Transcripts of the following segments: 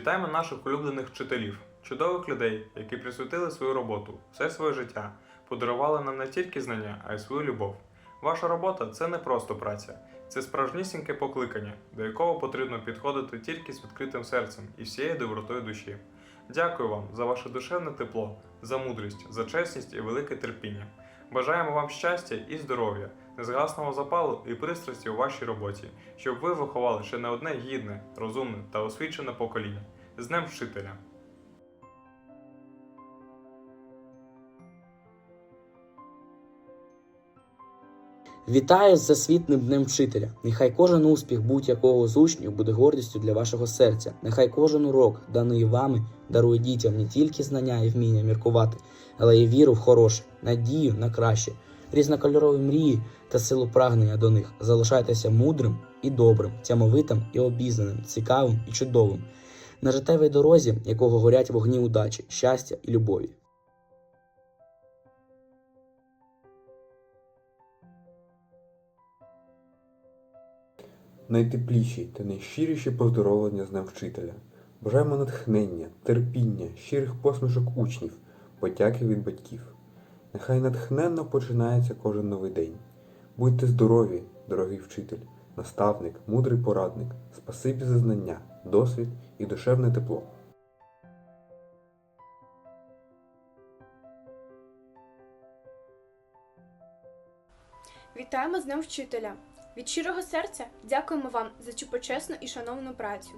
Вітаємо наших улюблених вчителів, чудових людей, які присвятили свою роботу, все своє життя, подарували нам не тільки знання, а й свою любов. Ваша робота це не просто праця, це справжнісіньке покликання, до якого потрібно підходити тільки з відкритим серцем і всією добротою душі. Дякую вам за ваше душевне тепло, за мудрість, за чесність і велике терпіння. Бажаємо вам щастя і здоров'я, незгасного запалу і пристрасті у вашій роботі, щоб ви виховали ще не одне гідне, розумне та освічене покоління. З Днем вчителя! Вітаю з засвітним днем вчителя. Нехай кожен успіх будь-якого з учнів буде гордістю для вашого серця. Нехай кожен урок, даний вами, дарує дітям не тільки знання і вміння міркувати, але й віру в хороше, надію на краще, різнокольорові мрії та силу прагнення до них. Залишайтеся мудрим і добрим, тямовитим і обізнаним, цікавим і чудовим. На життєвій дорозі, якого горять вогні удачі, щастя і любові. Найтепліші та найщиріші поздоровлення з Днем вчителя. Бажаємо натхнення, терпіння, щирих посмішок учнів, подяки від батьків. Нехай натхненно починається кожен новий день. Будьте здорові, дорогий вчитель, наставник, мудрий порадник, спасибі за знання, досвід і душевне тепло. Вітаємо з Днем вчителя! Від щирого серця дякуємо вам за цю почесну і шановну працю.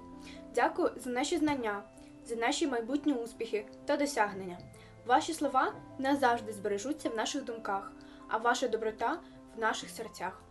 Дякую за наші знання, за наші майбутні успіхи та досягнення. Ваші слова назавжди збережуться в наших думках, а ваша доброта в наших серцях.